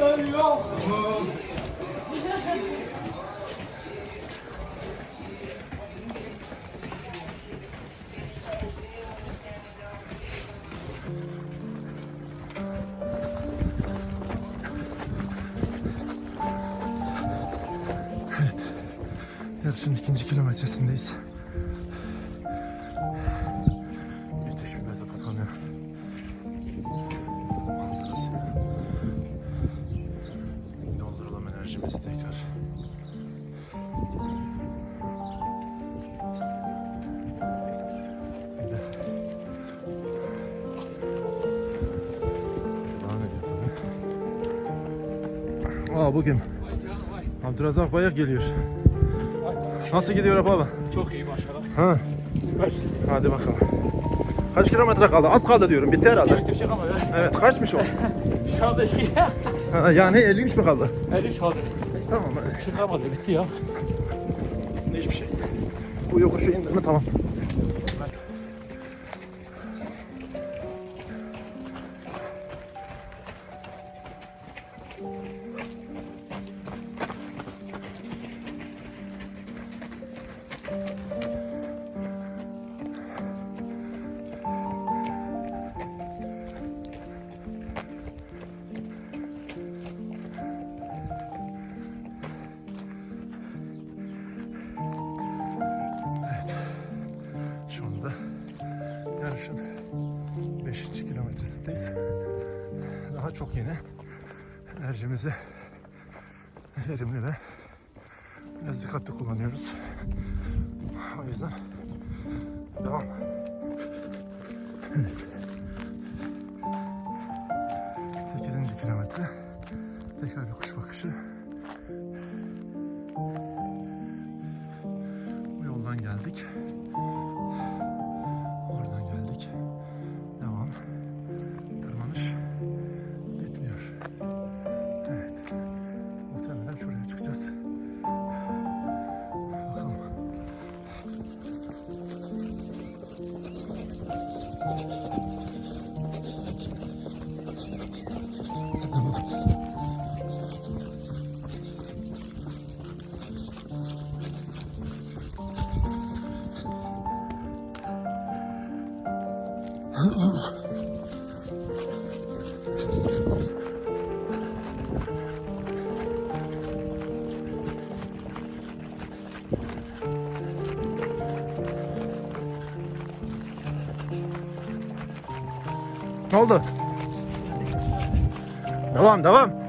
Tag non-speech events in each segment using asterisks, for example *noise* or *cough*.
Asansör yok enerjimizi tekrar. Aa bugün Abdürazak Bayak geliyor. Nasıl gidiyor baba? Çok iyi başkanım. Ha, Süpersin. hadi bakalım. Kaç kilometre kaldı? Az kaldı diyorum. Bitti herhalde. Bitti bir şey. Evet, kaçmış o? *laughs* Şu anda. Ha, yani 53 mi kaldı? 53 kaldı. Tamam. kalmadı. Bitti ya. Hiçbir şey. Bu yokuşu indi mi tamam. Çok yeni. Enerjimizi verimli ve biraz dikkatli kullanıyoruz. O yüzden devam. Evet. 8. kilometre. Tekrar bir kuş bakışı. Bu yoldan geldik. Ne oldu? Devam devam.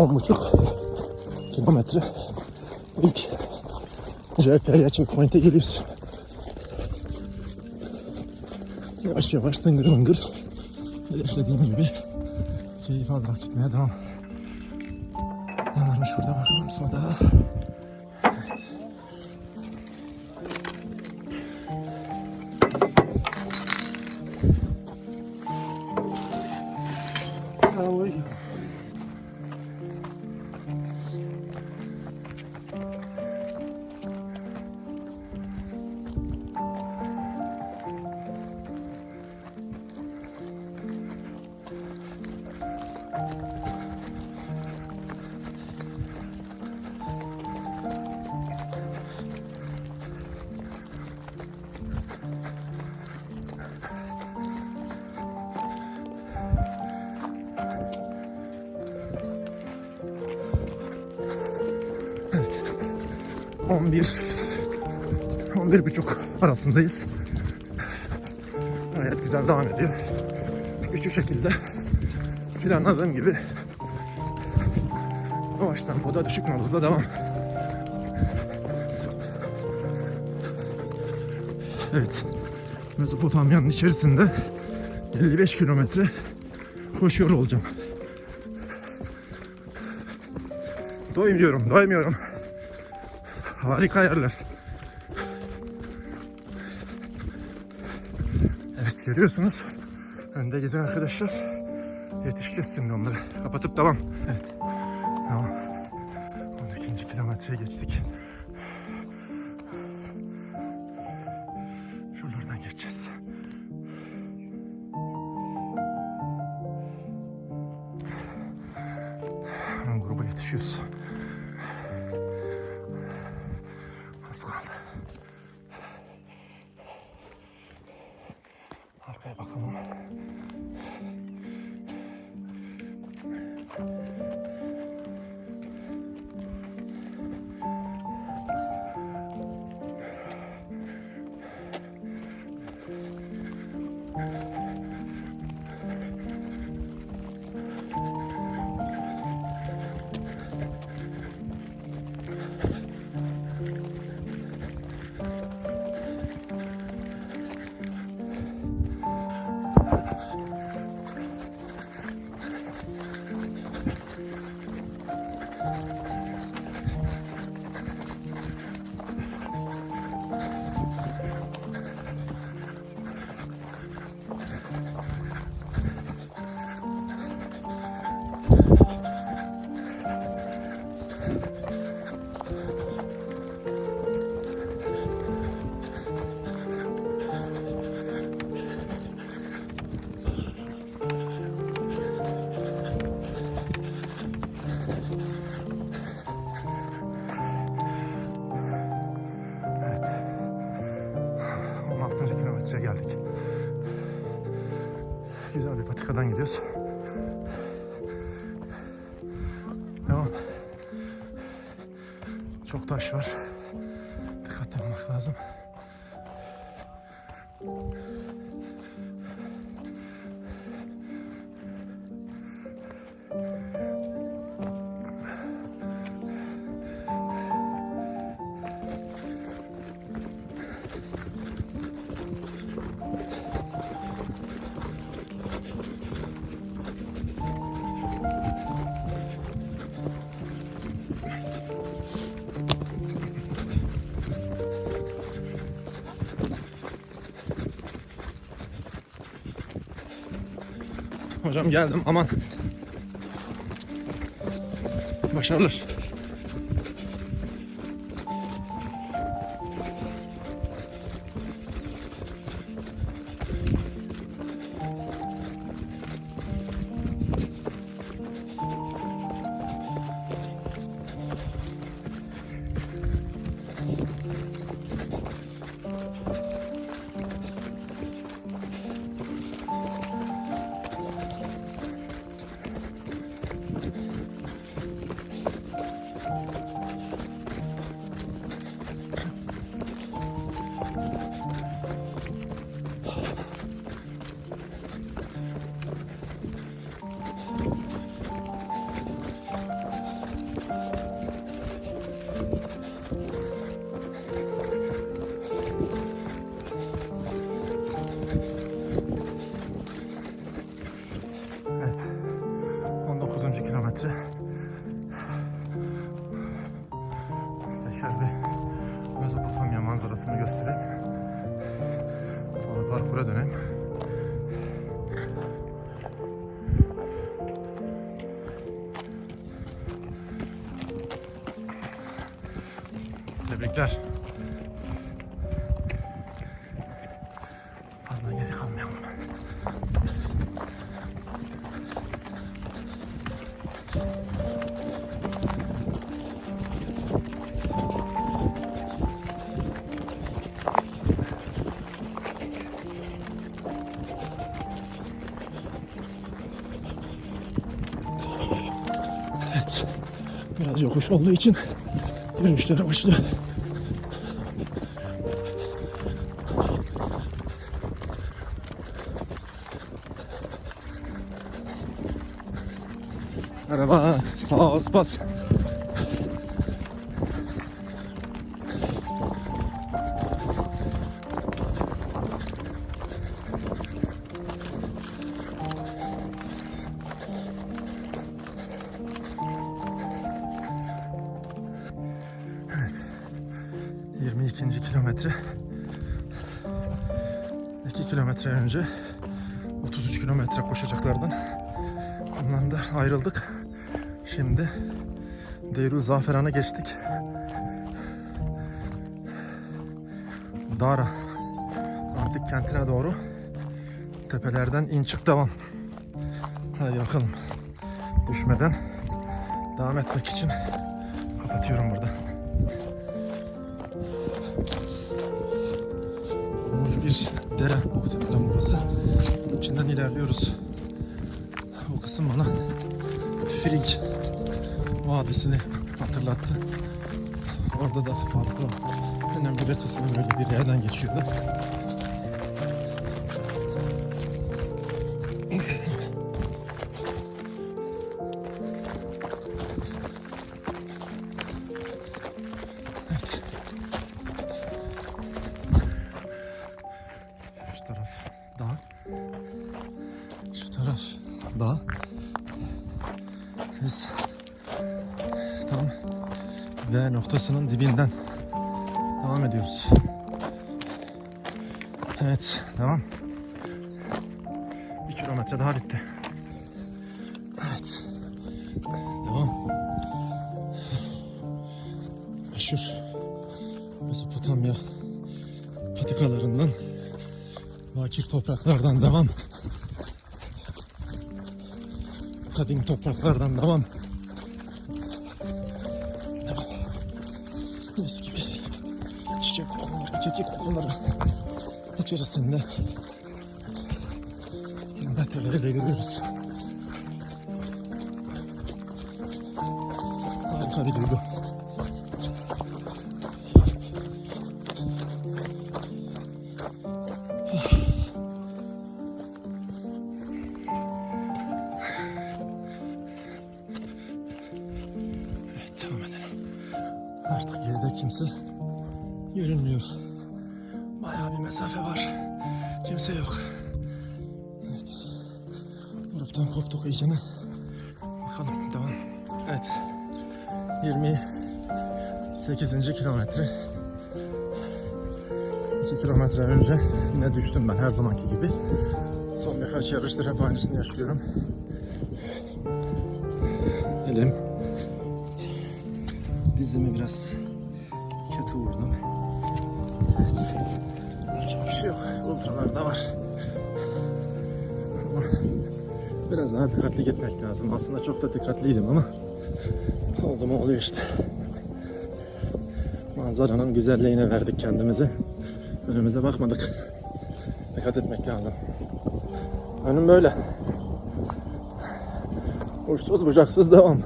10,5 kilometre ilk CHP'ye checkpoint'e geliyoruz. Yavaş yavaş dıngır dıngır hedeflediğim gibi keyif alarak gitmeye devam. Ne varmış şurada bakalım soda. Evet. 11 11 buçuk arasındayız. Gayet güzel devam ediyor. Güçlü şekilde planladığım gibi yavaş tempoda düşük nabızla devam. Evet. Mezopotamya'nın içerisinde 55 kilometre koşuyor olacağım. Doymuyorum, doymuyorum. Harika yerler. Evet görüyorsunuz. Önde giden arkadaşlar. Yetişeceğiz şimdi onlara. Kapatıp devam. Evet. Tamam. 12. kilometreye geçtik. Taş var. Hocam geldim aman. Başarılar. Bir Mezopotamya manzarasını göstereyim. Sonra parkura döneyim. yokuş olduğu için yürüyüşlere başlıyor. Araba sağ bas. Deyru Zaferan'a geçtik. Dara artık kentine doğru tepelerden in çık devam. Hadi bakalım. Düşmeden devam etmek için kapatıyorum burada. Kurumuş bir dere muhtemelen burası. İçinden ilerliyoruz. Bu kısım bana Frink Vadisi'ni hatırlattı. Orada da farklı önemli bir kısmı böyle bir yerden geçiyordu. Şu taraf dağ. Biz V noktasının dibinden devam ediyoruz. Evet, devam. Bir kilometre daha bitti. Evet. Devam. Meşhur Mesopotamya patikalarından Vakir topraklardan devam. İçerisinde kilometreleri de görüyoruz. Harika bir duygu. 28. kilometre. 2 kilometre önce yine düştüm ben her zamanki gibi. Son birkaç yarıştır hep aynısını yaşıyorum. Elim dizimi biraz kötü vurdum. Evet. Yapacak bir şey yok. Ultralar da var. Ama biraz daha dikkatli gitmek lazım. Aslında çok da dikkatliydim ama oldu mu oluyor işte. Manzaranın güzelliğine verdik kendimizi. Önümüze bakmadık. Dikkat etmek lazım. Önüm böyle. Uçsuz bucaksız devam.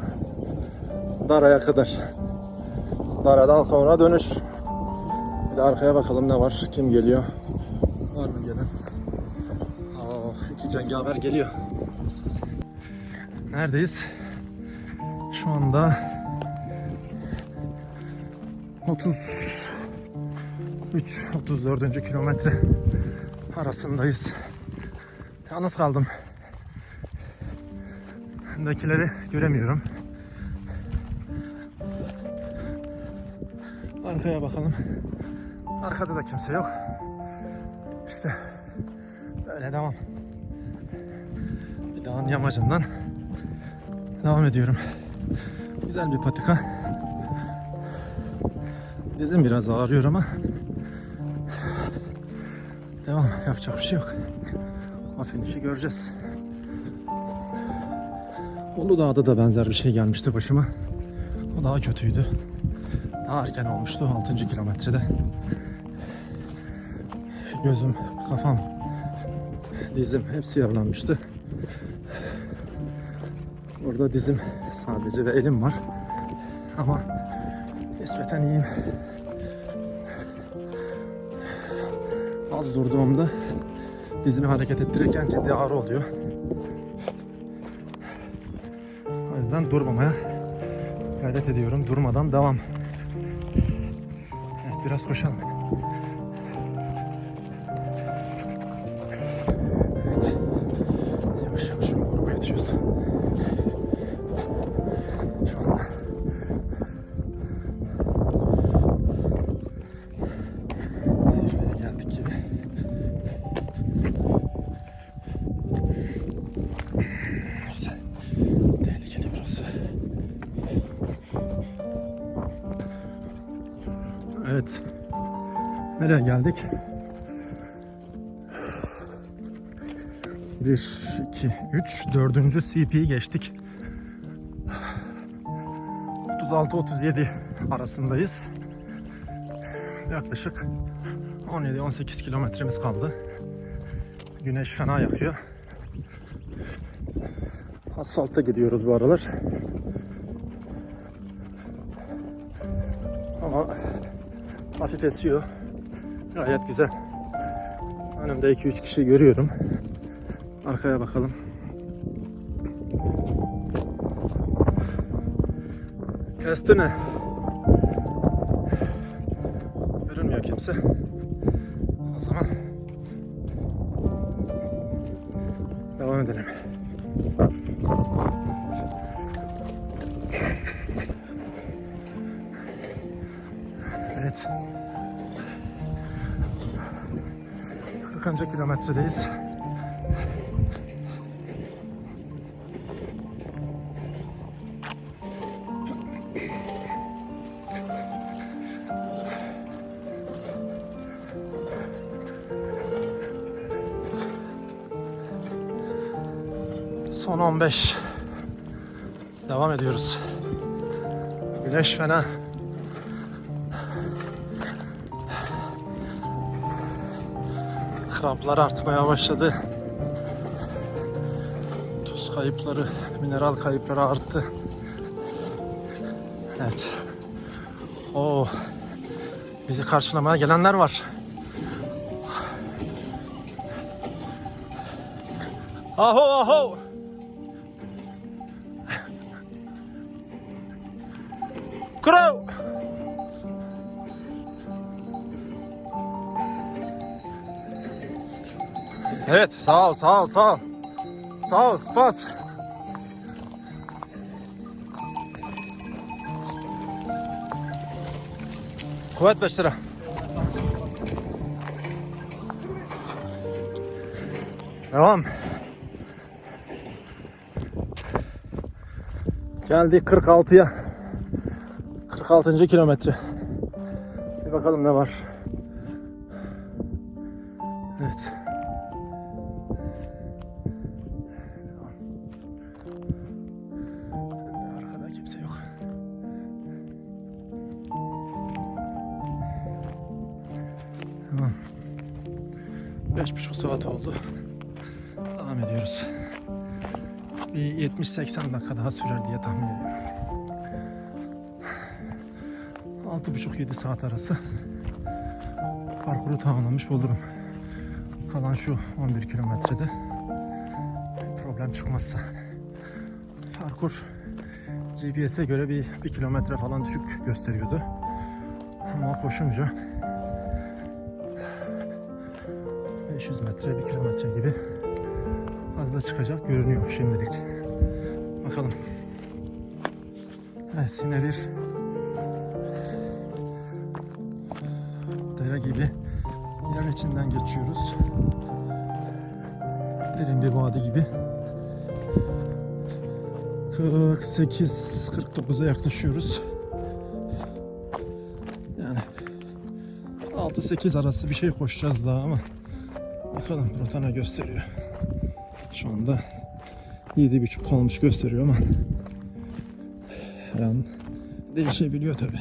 Dara'ya kadar. Dara'dan sonra dönüş. Bir de arkaya bakalım ne var, kim geliyor. Var mı gelen? Oh, iki cengaver geliyor. Neredeyiz? Şu anda 33 34. kilometre arasındayız. Yalnız kaldım. Öndekileri göremiyorum. Arkaya bakalım. Arkada da kimse yok. İşte böyle devam. Bir dağın yamacından devam ediyorum. Güzel bir patika. Dizim biraz ağrıyor ama devam. Yapacak bir şey yok. O finişi göreceğiz. Uludağ'da da benzer bir şey gelmişti başıma. O daha kötüydü. Daha erken olmuştu 6. kilometrede. Gözüm, kafam, dizim hepsi yaralanmıştı. Burada dizim sadece ve elim var. Nispeten iyiyim. Az durduğumda dizimi hareket ettirirken ciddi ağrı oluyor. O yüzden durmamaya Gayret ediyorum. Durmadan devam. Evet biraz koşalım. Nereye geldik? 1, 2, 3, 4. CP'yi geçtik. 36-37 arasındayız. Yaklaşık 17-18 kilometremiz kaldı. Güneş fena yakıyor. Asfaltta gidiyoruz bu aralar. Ama hafif esiyor. Gayet güzel. Önümde 2-3 kişi görüyorum. Arkaya bakalım. Kesti ne? Görünmüyor kimse. 40. kilometredeyiz. Son 15. Devam ediyoruz. Güneş fena. Kramplar artmaya başladı. Tuz kayıpları, mineral kayıpları arttı. Evet. Oo. Bizi karşılamaya gelenler var. Aho aho. Evet, sağ ol, sağ ol, sağ ol. Sağ ol, spas. Kuvvet 5 lira. Devam. Geldik 46'ya. 46. kilometre. Bir bakalım ne var. Beş buçuk saat oldu. Devam ediyoruz. Bir 70-80 dakika daha sürer diye tahmin ediyorum. 6,5-7 saat arası parkuru tamamlamış olurum. Kalan şu 11 kilometrede problem çıkmazsa. Parkur GPS'e göre bir, bir kilometre falan düşük gösteriyordu. Ama koşunca 500 metre, 1 kilometre gibi fazla çıkacak görünüyor şimdilik. Bakalım. Evet yine bir dere gibi yerin içinden geçiyoruz. Derin bir vadi gibi. 48-49'a yaklaşıyoruz. Yani 6-8 arası bir şey koşacağız daha ama bakalım rota ne gösteriyor. Şu anda 7.5 kalmış gösteriyor ama her an değişebiliyor tabi.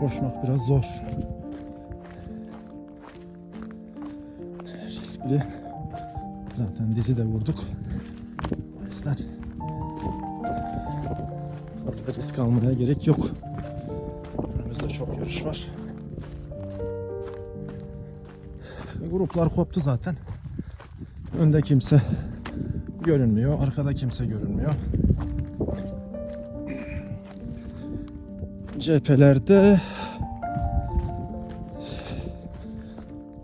Koşmak biraz zor. Riskli. Zaten dizi de vurduk. O fazla risk almaya gerek yok. Çok yarış var. Gruplar koptu zaten. Önde kimse görünmüyor. Arkada kimse görünmüyor. Cephelerde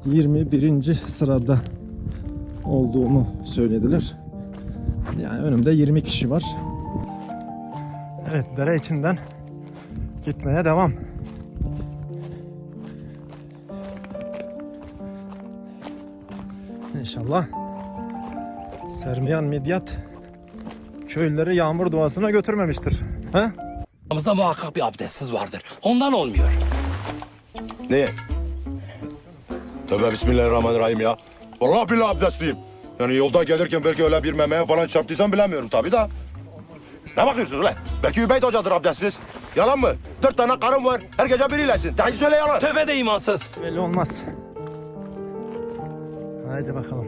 21. sırada olduğumu söylediler. Yani önümde 20 kişi var. Evet, dere içinden gitmeye devam. İnşallah Sermiyan Midyat köylüleri yağmur duasına götürmemiştir. He? Aramızda muhakkak bir abdestsiz vardır. Ondan olmuyor. Ne? Tövbe bismillahirrahmanirrahim ya. Vallahi billahi abdestliyim. Yani yolda gelirken belki öyle bir memeye falan çarptıysam bilemiyorum tabii da. Ne bakıyorsunuz lan? Belki Übeyt Hoca'dır abdestsiz. Yalan mı? Dört tane karım var. Her gece biriylesin. Daha söyle yalan. Tövbe de imansız. Belli olmaz. Haydi bakalım.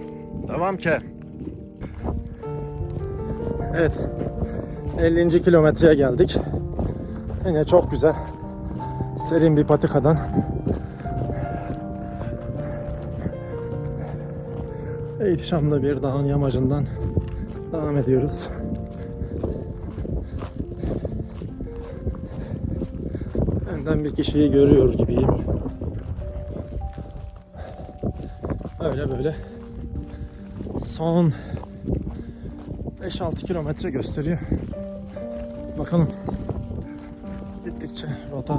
Devam ki. Evet. 50. kilometreye geldik. Yine çok güzel. Serin bir patikadan. İhtişamlı bir dağın yamacından devam ediyoruz. Önden bir kişiyi görüyor gibiyim. Öyle böyle. Son 5-6 kilometre gösteriyor. Bakalım. Gittikçe rota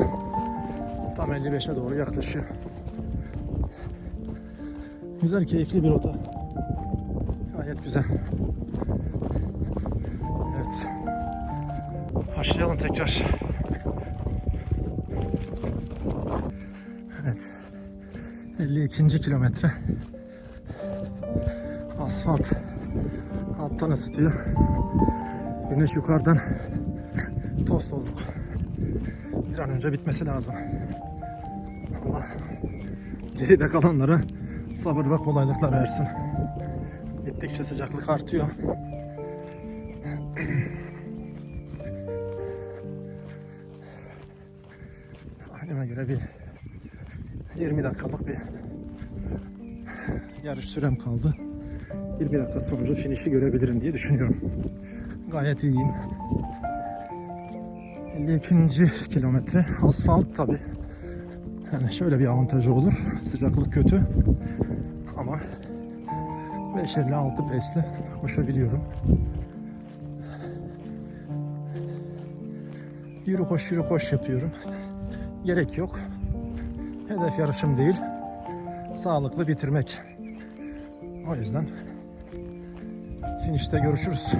tam 55'e doğru yaklaşıyor. Güzel, keyifli bir rota. Gayet güzel. Evet. Başlayalım tekrar. Evet. 52. kilometre. Asfalt alttan ısıtıyor. Güneş yukarıdan tost olduk. Bir an önce bitmesi lazım. Allah geride kalanlara sabır ve kolaylıklar versin. Gittikçe sıcaklık artıyor. Tahminime göre bir 20 dakikalık bir yarış sürem kaldı. 20 dakika sonra finişi görebilirim diye düşünüyorum. Gayet iyiyim. 52. kilometre asfalt tabi. Yani şöyle bir avantajı olur. Sıcaklık kötü. Ama 556 pesle koşabiliyorum. Yürü koş yürü koş yapıyorum. Gerek yok. Hedef yarışım değil. Sağlıklı bitirmek. O yüzden finişte görüşürüz.